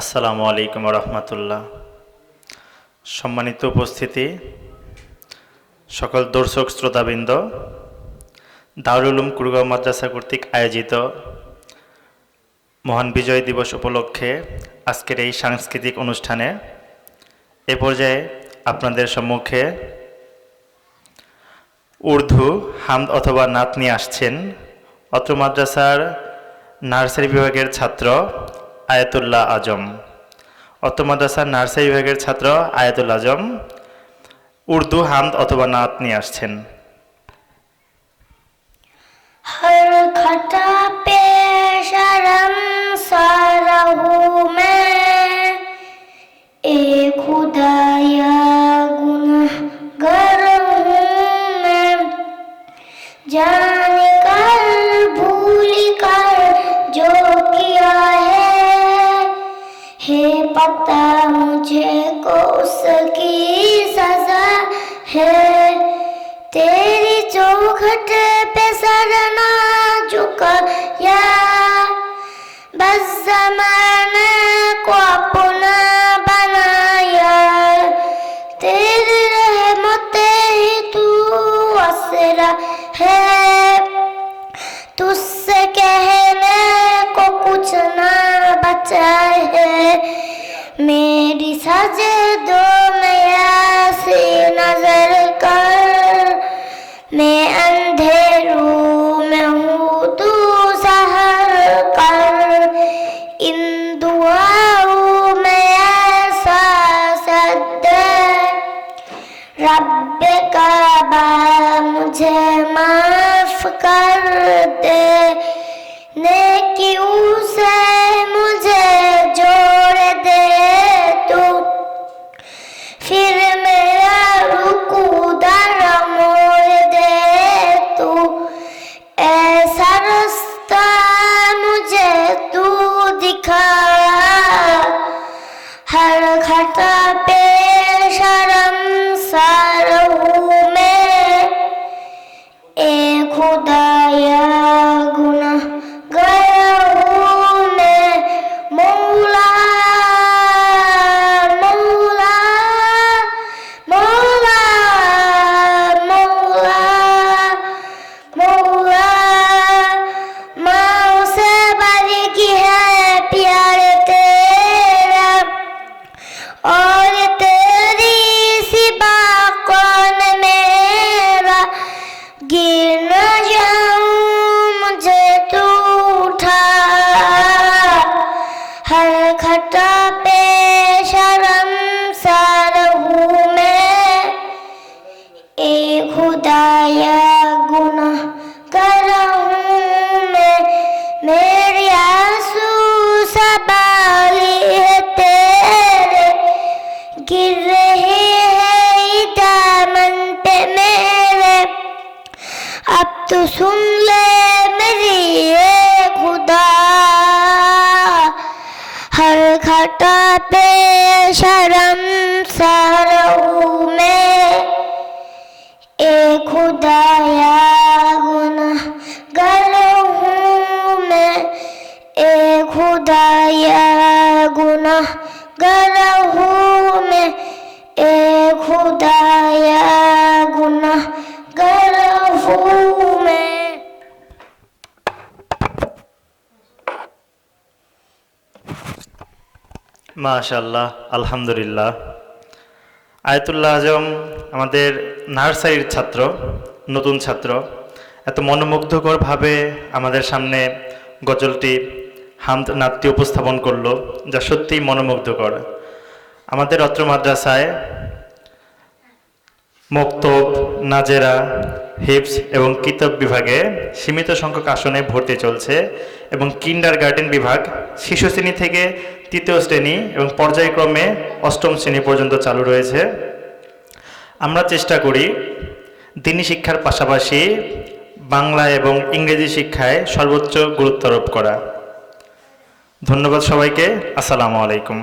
আসসালামু আলাইকুম রহমতুল্লাহ সম্মানিত উপস্থিতি, সকল দর্শক শ্রোতাবৃন্দ দারুলুম কুরগাঁও মাদ্রাসা কর্তৃক আয়োজিত মহান বিজয় দিবস উপলক্ষে আজকের এই সাংস্কৃতিক অনুষ্ঠানে এ পর্যায়ে আপনাদের সম্মুখে উর্দু, হামদ অথবা নাত নিয়ে আসছেন। অত্র মাদ্রাসার নার্সারি বিভাগের ছাত্র আয়াতুল্লাহ আজম অত মাদ্রাসা নার্সারি বিভাগের ছাত্র আয়াতুল আজম উর্দু হামদ অথবা নাত নিয়ে আসছেন Yeah. পে মে, এ মে पता मुझे को उसकी सजा है। तेरी चौखट पे सर ना झुका या बस जमाने मेरी सजदो में ऐसी नज़र कर। मैं अंधेरों में हूँ, तू सहर कर। इन दुआओं में ऐसा सद रब काबा मुझे माफ़ कर दे। ए हर खता पे शर्म सार हूँ मैं ए खुदाया लौटाते शर्म सहरों में। ए खुदाया गुना हूँ मैं। ए खुदाया गुना हूँ মাশাল্লাহ আলহামদুলিল্লাহ। আয়তুল্লাহ আজম আমাদের নার্সারির ছাত্র, নতুন ছাত্র। এত মনোমুগ্ধকরভাবে আমাদের সামনে গজলটি, হামদ নাট্য উপস্থাপন করল, যা সত্যিই মনোমুগ্ধকর। আমাদের অত্র মাদ্রাসায় মক্তব, নাজেরা হিপস এবং কিতাব বিভাগে সীমিত সংখ্যক আসনে ভর্তি চলছে এবং কিন্ডার গার্ডেন বিভাগ শিশু শ্রেণি থেকে তৃতীয় শ্রেণি এবং পর্যায়ক্রমে অষ্টম শ্রেণি পর্যন্ত চালু রয়েছে। আমরা চেষ্টা করি দিনী শিক্ষার পাশাপাশি বাংলা এবং ইংরেজি শিক্ষায় সর্বোচ্চ গুরুত্ব আরোপ করা। ধন্যবাদ সবাইকে। আসসালামু আলাইকুম।